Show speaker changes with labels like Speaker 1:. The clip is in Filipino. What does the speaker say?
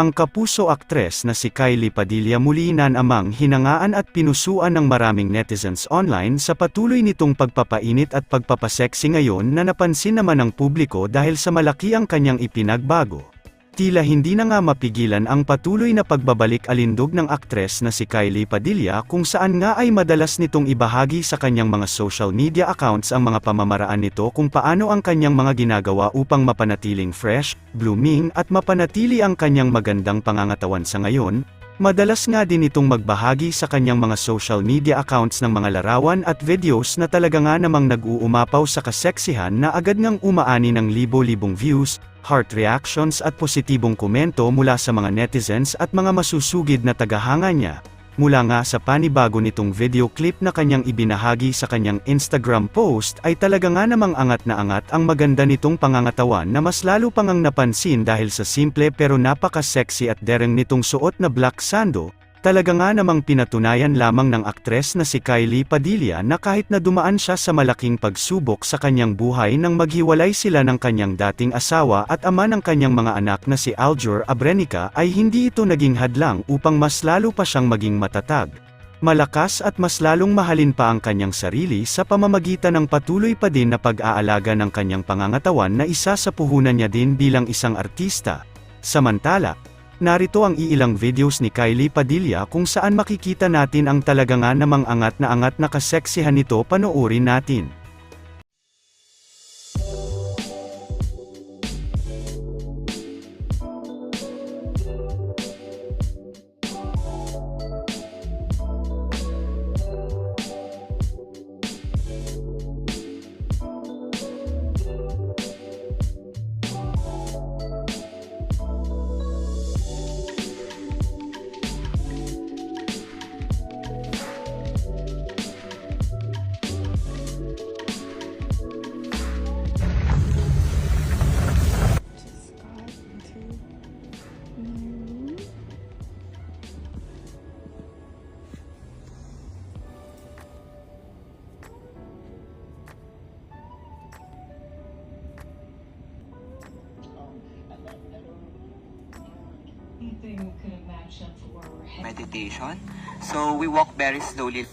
Speaker 1: Ang kapuso aktres na si Kylie Padilla muli amang hinangaan at pinusuan ng maraming netizens online sa patuloy nitong pagpapainit at pagpapaseksi ngayon na napansin naman ng publiko dahil sa malaki ang kanyang ipinagbago. Tila hindi na nga mapigilan ang patuloy na pagbabalik alindog ng aktres na si Kylie Padilla kung saan nga ay madalas nitong ibahagi sa kanyang mga social media accounts ang mga pamamaraan nito kung paano ang kanyang mga ginagawa upang mapanatiling fresh, blooming at mapanatili ang kanyang magandang pangangatawan sa ngayon, Madalas nga din itong magbahagi sa kanyang mga social media accounts ng mga larawan at videos na talaga nga namang nag-uumapaw sa kaseksihan na agad ngang umaani ng libo-libong views, heart reactions at positibong komento mula sa mga netizens at mga masusugid na tagahanga niya. Mula nga sa panibago nitong video clip na kanyang ibinahagi sa kanyang Instagram post ay talaga nga namang angat na angat ang maganda nitong pangangatawan na mas lalo pang ang napansin dahil sa simple pero napaka-sexy at dereng nitong suot na black sando, Talaga nga namang pinatunayan lamang ng aktres na si Kylie Padilla na kahit na dumaan siya sa malaking pagsubok sa kanyang buhay nang maghiwalay sila ng kanyang dating asawa at ama ng kanyang mga anak na si Aljur Abrenica ay hindi ito naging hadlang upang mas lalo pa siyang maging matatag. Malakas at mas lalong mahalin pa ang kanyang sarili sa pamamagitan ng patuloy pa din na pag-aalaga ng kanyang pangangatawan na isa sa puhunan niya din bilang isang artista. Samantala, Narito ang iilang videos ni Kylie Padilla kung saan makikita natin ang talaga nga namang angat na angat na kaseksihan nito panoorin natin.
Speaker 2: Meditation. So we walk very slowly